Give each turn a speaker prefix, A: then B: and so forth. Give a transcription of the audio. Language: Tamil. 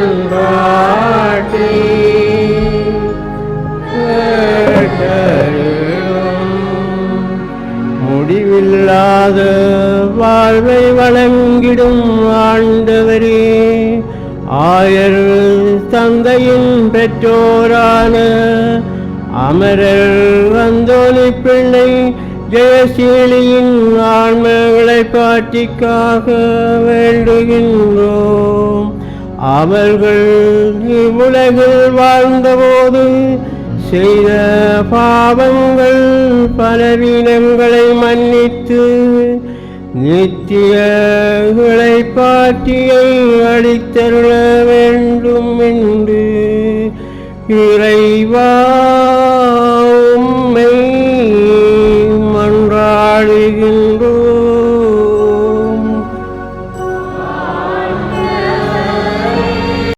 A: அன்பாட்டி முடிவில்லாத வாழ்வை வழங்கிடும் ஆண்டவரே. ஆயர் தந்தையின் பெற்றோரான அமரர் வந்தோலி பிள்ளை ஜெயசீலியின் ஆன்மகளை பாட்டிக்காக வேண்டுகின்ற அவர்கள் இவ்வுலகில் வாழ்ந்தபோது செய்த பாவங்கள் பலவீனங்களை மன்னித்து நித்திய பாட்டியை அளித்தருள வேண்டும் என்று இறைவா